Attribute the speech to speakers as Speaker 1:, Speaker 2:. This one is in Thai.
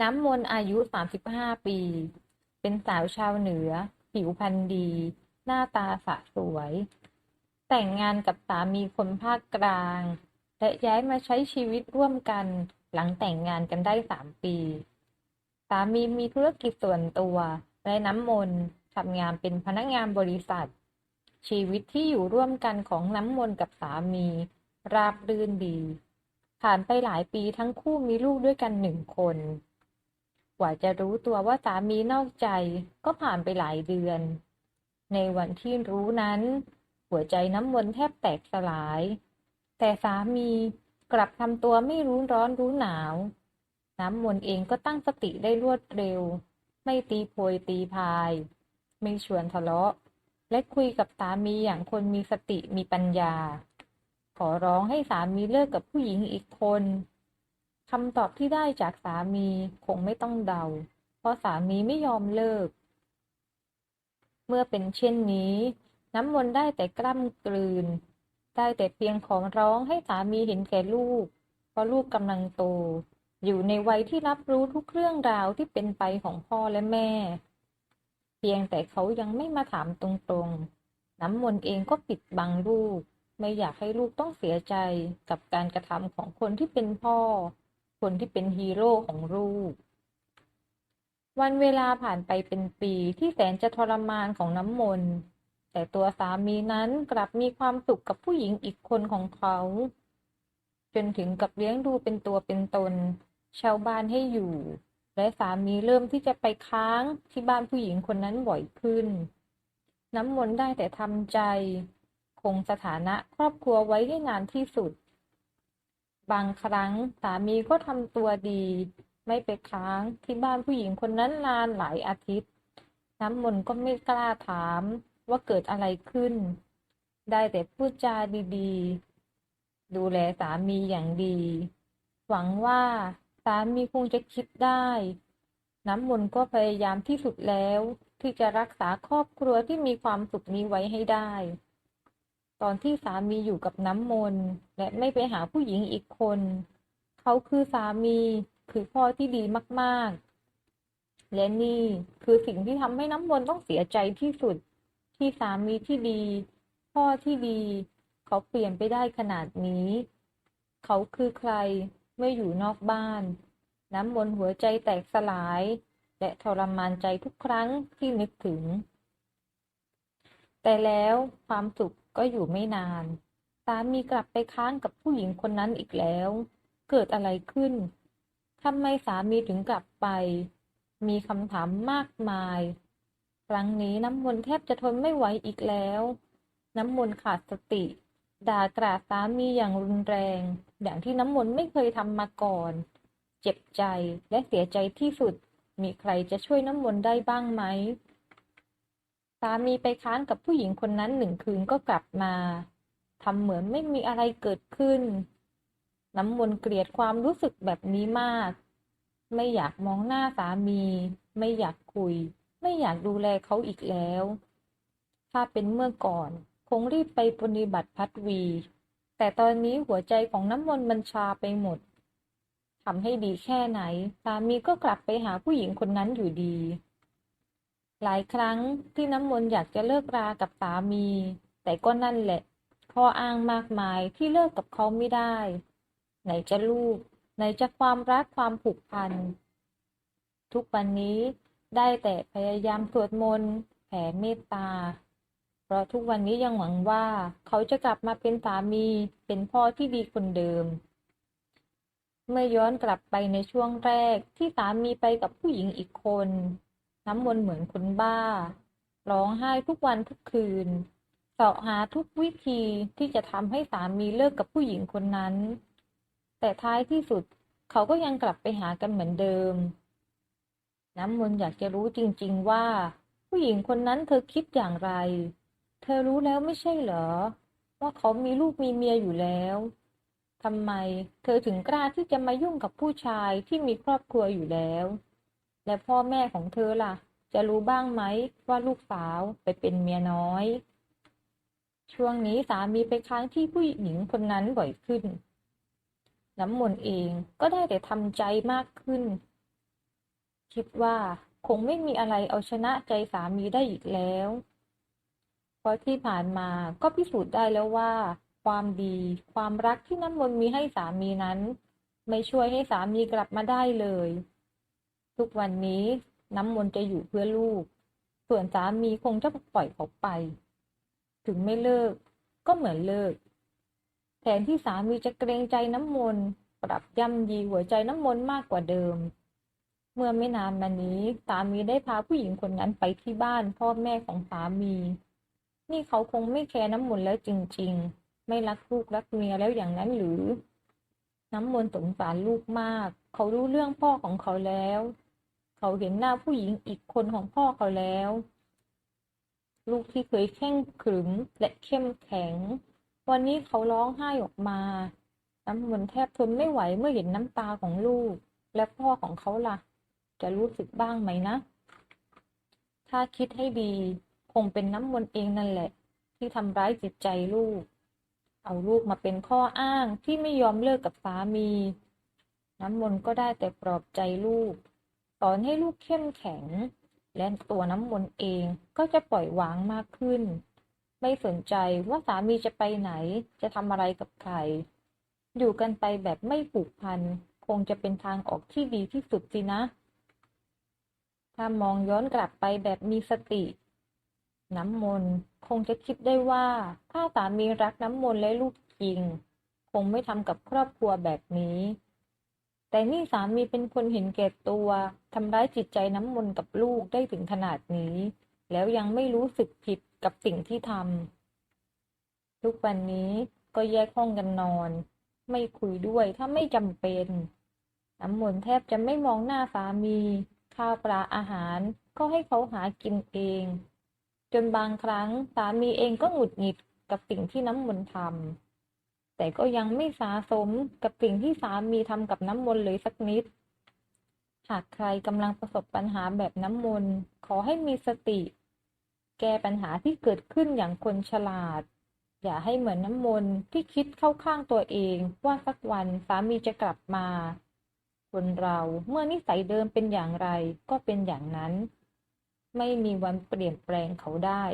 Speaker 1: น้ำมนอายุ 35 ปี เป็นสาวชาวเหนือ ผิวพรรณดี หน้าตาสะสวย แต่งงานกับสามีคนภาคกลาง และย้ายมาใช้ชีวิตร่วมกันหลังแต่งงานกันได้ 3 ปี สามีมีธุรกิจส่วนตัวและน้ำมนทำงานเป็นพนักงานบริษัท ชีวิตที่อยู่ร่วมกันของน้ำมนกับสามี ราบรื่นดี ผ่านไปหลายปีทั้งคู่มีลูกด้วยกันหนึ่งคน กว่าจะรู้ตัวว่าสามีนอกใจก็ผ่านไปหลายเดือน ในวันที่รู้นั้น หัวใจน้ำมนต์แทบแตกสลาย แต่สามีกลับทำตัวไม่รู้ร้อนรู้หนาว น้ำมนต์เองก็ตั้งสติได้รวดเร็ว ไม่ตีโพยตีพาย ไม่ชวนทะเลาะ และคุยกับสามีอย่างคนมีสติมีปัญญา ขอร้องให้สามีเลิกกับผู้หญิงอีกคน คำตอบที่ได้จากสามีคงไม่ต้องเดา เพราะสามีไม่ยอมเลิก เมื่อเป็นเช่นนี้ น้ำมนต์ได้แต่กล้ำกลืน ได้แต่เพียงขอร้องให้สามีเห็นแก่ลูก เพราะลูกกำลังโต อยู่ในวัยที่รับรู้ทุกเรื่องราวที่เป็นไปของพ่อและแม่ เพียงแต่เขายังไม่มาถามตรงๆ น้ำมนต์เองก็ปิดบังลูก ไม่อยากให้ลูกต้องเสียใจกับการกระทำของคนที่เป็นพ่อ คนที่เป็นฮีโร่ของลูก วันเวลาผ่านไปเป็นปีที่แสนจะทรมานของน้ำมนต์ แต่ตัวสามีนั้นกลับมีความสุขกับผู้หญิงอีกคนของเขา จนถึงกับเลี้ยงดูเป็นตัวเป็นตน ชาวบ้านให้อยู่ และสามีเริ่มที่จะไปค้างที่บ้านผู้หญิงคนนั้นบ่อยขึ้น น้ำมนต์ได้แต่ทำใจ คงสถานะครอบครัวไว้ให้นานที่สุด บางครั้งสามีก็ทำตัวดี ไม่ไปค้างที่บ้านผู้หญิงคนนั้นนานหลายอาทิตย์ น้ำมนต์ก็ไม่กล้าถามว่าเกิดอะไรขึ้น ได้แต่พูดจาดีๆ ดูแลสามีอย่างดี หวังว่าสามีคงจะคิดได้ น้ำมนต์ก็พยายามที่สุดแล้ว ที่จะรักษาครอบครัวที่มีความสุขนี้ไว้ให้ได้ ตอนที่สามีอยู่กับน้ำมนต์และไม่ไปหาผู้หญิงอีกคน เขาคือสามีคือพ่อที่ดีมากๆ และนี่คือสิ่งที่ทำให้น้ำมนต์ต้องเสียใจที่สุด ที่สามีที่ดี พ่อที่ดี เขาเปลี่ยนไปได้ขนาดนี้ เขาคือใครไม่อยู่นอกบ้าน น้ำมนต์หัวใจแตกสลาย และทรมานใจทุกครั้งที่นึกถึง แต่แล้วความสุข ก็อยู่ไม่นาน สามีกลับไปค้างกับผู้หญิงคนนั้นอีกแล้ว เกิดอะไรขึ้นทำไมสามีถึงกลับไป มีคำถามมากมาย ครั้งนี้น้ำมนต์แทบจะทนไม่ไหวอีกแล้ว น้ำมนต์ขาดสติ ด่ากราดสามีอย่างรุนแรง อย่างที่น้ำมนต์ไม่เคยทำมาก่อน เจ็บใจและเสียใจที่สุด มีใครจะช่วยน้ำมนต์ได้บ้างไหมามีไปค้างกับผู้หญิงคนนั้นหนึ่งคืนก็กลับมาทำเหมือนไม่มีอะไรเกิดขึ้น น้ำมนต์เกลียดความรู้สึกแบบนี้มาก ไม่อยากมองหน้าสามี ไม่อยากคุย ไม่อยากดูแลเขาอีกแล้ว ถ้าเป็นเมื่อก่อน คงรีบไปปฏิบัติพัดวี แต่ตอนนี้หัวใจของน้ำมนต์มันชาไปหมดทำให้ดีแค่ไหน สามีก็กลับไปหาผู้หญิงคนนั้นอยู่ดี หลายครั้งที่น้ำมนต์อยากจะเลิกรากับสามี แต่ก็นั่นแหละ ข้ออ้างมากมายที่เลิกกับเขาไม่ได้ ไหนจะลูก ไหนจะความรักความผูกพัน ทุกวันนี้ได้แต่พยายามสวดมนต์แผ่เมตตา เพราะทุกวันนี้ยังหวังว่าเขาจะกลับมาเป็นสามี เป็นพ่อที่ดีคนเดิม เมื่อย้อนกลับไปในช่วงแรกที่สามีไปกับผู้หญิงอีกคน น้ำมนต์เหมือนคนบ้า ร้องไห้ทุกวันทุกคืนเสาะหาทุกวิธีที่จะทำให้สามีเลิกกับผู้หญิงคนนั้น แต่ท้ายที่สุดเขาก็ยังกลับไปหากันเหมือนเดิม น้ำมนต์อยากจะรู้จริง ๆ ว่า ผู้หญิงคนนั้นเธอคิดอย่างไร เธอรู้แล้วไม่ใช่เหรอ ว่าเขามีลูกมีเมียอยู่แล้วทำไม เธอถึงกล้าที่จะมายุ่งกับผู้ชายที่มีครอบครัวอยู่แล้ว และพ่อแม่ของเธอล่ะ จะรู้บ้างไหมว่าลูกสาวไปเป็นเมียน้อย ช่วงนี้สามีไปค้างที่ผู้หญิงคนนั้นบ่อยขึ้น น้ำมนต์เองก็ได้แต่ทำใจมากขึ้น คิดว่าคงไม่มีอะไรเอาชนะใจสามีได้อีกแล้ว เพราะที่ผ่านมาก็พิสูจน์ได้แล้วว่า ความดี ความรักที่น้ำมนต์มีให้สามีนั้น ไม่ช่วยให้สามีกลับมาได้เลย ทุกวันนี้น้ำมนต์จะอยู่เพื่อลูก ส่วนสามีคงจะปล่อยเขาไป ถึงไม่เลิก ก็เหมือนเลิก แทนที่สามีจะเกรงใจน้ำมนต์ปรับย่ำยีหัวใจน้ำมนต์มากกว่าเดิม เมื่อไม่นานมานี้ สามีได้พาผู้หญิงคนนั้นไปที่บ้านพ่อแม่ของสามี นี่เขาคงไม่แคร์น้ำมนต์แล้วจริง ๆ ไม่รักลูกรักเมียแล้วอย่างนั้นหรือ น้ำมนต์สงสารลูกมาก เขารู้เรื่องพ่อของเขาแล้ว เขาเห็นหน้าผู้หญิงอีกคนของพ่อเขาแล้ว ลูกที่เคยแข็งขรึมและเข้มแข็ง วันนี้เขาร้องไห้ออกมา น้ำมนต์แทบทนไม่ไหวเมื่อเห็นน้ำตาของลูก และพ่อของเขาล่ะ จะรู้สึกบ้างไหมนะ ถ้าคิดให้ดีคงเป็นน้ำมนต์เองนั่นแหละ ที่ทำร้ายจิตใจลูก เอาลูกมาเป็นข้ออ้างที่ไม่ยอมเลิกกับสามี น้ำมนต์ก็ได้แต่ปลอบใจลูก สอนให้ลูกเข้มแข็ง และตัวน้ำมนต์เองก็จะปล่อยวางมากขึ้น ไม่สนใจว่าสามีจะไปไหนจะทำอะไรกับใคร อยู่กันไปแบบไม่ผูกพัน คงจะเป็นทางออกที่ดีที่สุดสินะ ถ้ามองย้อนกลับไปแบบมีสติ น้ำมนต์คงจะคิดได้ว่า ถ้าสามีรักน้ำมนต์และลูกจริง คงไม่ทำกับครอบครัวแบบนี้ แต่นี่สามีเป็นคนเห็นแก่ตัวทำร้ายจิตใจน้ำมนต์กับลูกได้ถึงขนาดนี้ แล้วยังไม่รู้สึกผิดกับสิ่งที่ทำทุกวันนี้ก็แยกห้องกันนอน ไม่คุยด้วยถ้าไม่จำเป็น น้ำมนต์แทบจะไม่มองหน้าสามี ข้าวปลาอาหารก็ให้เขาหากินเอง จนบางครั้งสามีเองก็หงุดหงิดกับสิ่งที่น้ำมนต์ทำ แต่ก็ยังไม่สาสมกับสิ่งที่สามีทำกับน้ำมนต์เลยสักนิด หากใครกำลังประสบปัญหาแบบน้ำมนต์ขอให้มีสติ แก้ปัญหาที่เกิดขึ้นอย่างคนฉลาด อย่าให้เหมือนน้ำมนต์ที่คิดเข้าข้างตัวเองว่าสักวันสามีจะกลับมา คนเราเมื่อนิสัยเดิมเป็นอย่างไรก็เป็นอย่างนั้น ไม่มีวันเปลี่ยนแปลงเขาได้